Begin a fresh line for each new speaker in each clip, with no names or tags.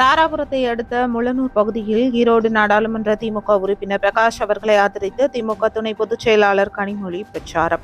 தாராபுரத்தை அடுத்த முழனூர் பகுதியில் ஈரோடு நாடாளுமன்ற திமுக உறுப்பினர் பிரகாஷ் அவர்களை ஆதரித்து திமுக துணை பொதுச் செயலாளர் கனிமொழி பிரச்சாரம்.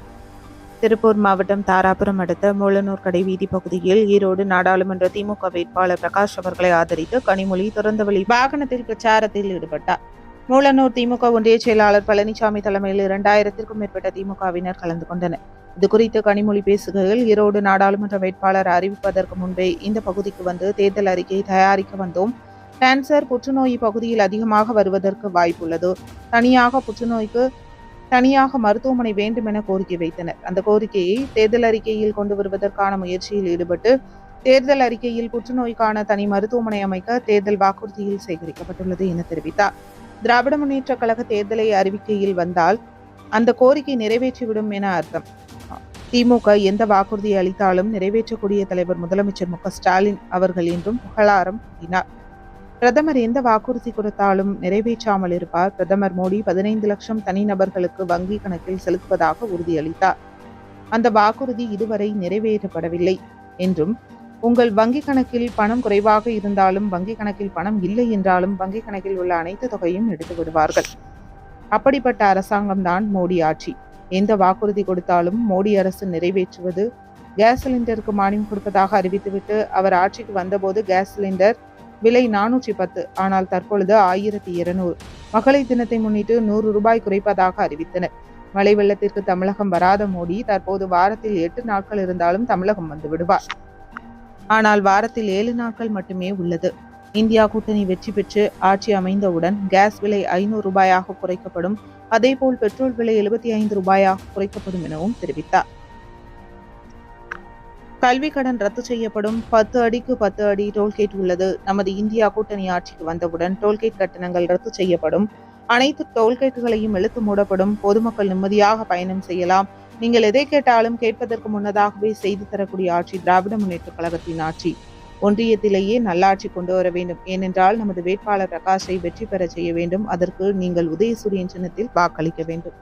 திருப்பூர் மாவட்டம் தாராபுரம் அடுத்த மூலனூர் கடைவீதி பகுதியில் ஈரோடு நாடாளுமன்ற திமுக வேட்பாளர் பிரகாஷ் அவர்களை ஆதரித்து கனிமொழி திறந்தவெளி வாகனத்தில் பிரச்சாரத்தில் ஈடுபட்டார். மூலனூர் திமுக ஒன்றிய செயலாளர் பழனிசாமி தலைமையில் இரண்டாயிரத்திற்கும் மேற்பட்ட திமுகவினர் கலந்து கொண்டனர். இது குறித்து கனிமொழி பேசுகையில் ஈரோடு நாடாளுமன்ற வேட்பாளர் அறிவிப்பதற்கு முன்பே இந்த பகுதிக்கு வந்து தேர்தல் அறிக்கை தயாரிக்க வந்தோம். கேன்சர் புற்றுநோய் பகுதியில் அதிகமாக வருவதற்கு வாய்ப்புள்ளது. தனியாக புற்றுநோய்க்கு தனியாக மருத்துவமனை வேண்டும் என கோரிக்கை வைத்தனர். அந்த கோரிக்கையை தேர்தல் அறிக்கையில் கொண்டு வருவதற்கான முயற்சியில் ஈடுபட்டு தேர்தல் அறிக்கையில் புற்றுநோய்க்கான தனி மருத்துவமனை அமைக்க தேர்தல் வாக்குறுதியில் சேகரிக்கப்பட்டுள்ளது என தெரிவித்தார். திராவிட முன்னேற்ற கழக தேர்தலை அறிவிக்கையில் வந்தால் அந்த கோரிக்கை நிறைவேற்றிவிடும் என அர்த்தம். திமுக எந்த வாக்குறுதி அளித்தாலும் நிறைவேற்றக்கூடிய தலைவர் முதலமைச்சர் மு ஸ்டாலின் அவர்கள் என்றும் புகழாரம் கூறினார். பிரதமர் எந்த வாக்குறுதி கொடுத்தாலும் நிறைவேற்றாமல் இருப்பார். பிரதமர் மோடி பதினைந்து லட்சம் தனிநபர்களுக்கு வங்கி கணக்கில் செலுத்துவதாக உறுதியளித்தார். அந்த வாக்குறுதி இதுவரை நிறைவேற்றப்படவில்லை என்றும் உங்கள் வங்கி கணக்கில் பணம் குறைவாக இருந்தாலும் வங்கி கணக்கில் பணம் இல்லை என்றாலும் வங்கி கணக்கில் உள்ள அனைத்து தொகையும் எடுத்து விடுவார்கள். அப்படிப்பட்ட அரசாங்கம்தான் மோடி ஆட்சி. எந்த வாக்குறுதி கொடுத்தாலும் மோடி அரசு நிறைவேற்றுவது கேஸ் சிலிண்டருக்கு மானியம் கொடுப்பதாக அறிவித்துவிட்டு அவர் ஆட்சிக்கு வந்தபோது கேஸ் சிலிண்டர் விலை நானூற்றி பத்து ஆனால் தற்பொழுது ஆயிரத்தி இருநூறு. மகளிர் தினத்தை முன்னிட்டு நூறு ரூபாய் குறைப்பதாக அறிவித்தனர். மழை வெள்ளத்திற்கு தமிழகம் வராத மோடி தற்போது வாரத்தில் எட்டு நாட்கள் இருந்தாலும் தமிழகம் வந்து விடுவார். ஆனால் வாரத்தில் ஏழு நாட்கள் மட்டுமே உள்ளது. இந்தியா கூட்டணி வெற்றி பெற்று ஆட்சி அமைந்தவுடன் கேஸ் விலை ஐநூறு ரூபாயாக குறைக்கப்படும். அதேபோல் பெட்ரோல் விலை எழுபத்தி ஐந்து ரூபாயாக குறைக்கப்படும் எனவும் தெரிவித்தார். கல்வி கடன் ரத்து செய்யப்படும். பத்து அடிக்கு பத்து அடி டோல்கேட் உள்ளது. நமது இந்தியா கூட்டணி ஆட்சிக்கு வந்தவுடன் டோல்கேட் கட்டணங்கள் ரத்து செய்யப்படும். அனைத்து டோல்கேட்டுகளையும் இழுத்து மூடப்படும். பொதுமக்கள் நிம்மதியாக பயணம் செய்யலாம். நீங்கள் எதை கேட்டாலும் கேட்பதற்கு முன்னதாகவே செய்து தரக்கூடிய ஆட்சி திராவிட முன்னேற்ற கழகத்தின் ஆட்சி. ஒன்றியத்திலேயே நல்லாட்சி கொண்டு வர வேண்டும். ஏனென்றால் நமது வேட்பாளர் பிரகாஷை வெற்றி பெற செய்ய வேண்டும். அதற்கு நீங்கள் உதயசூரியன் சின்னத்தில் வாக்களிக்க வேண்டும்.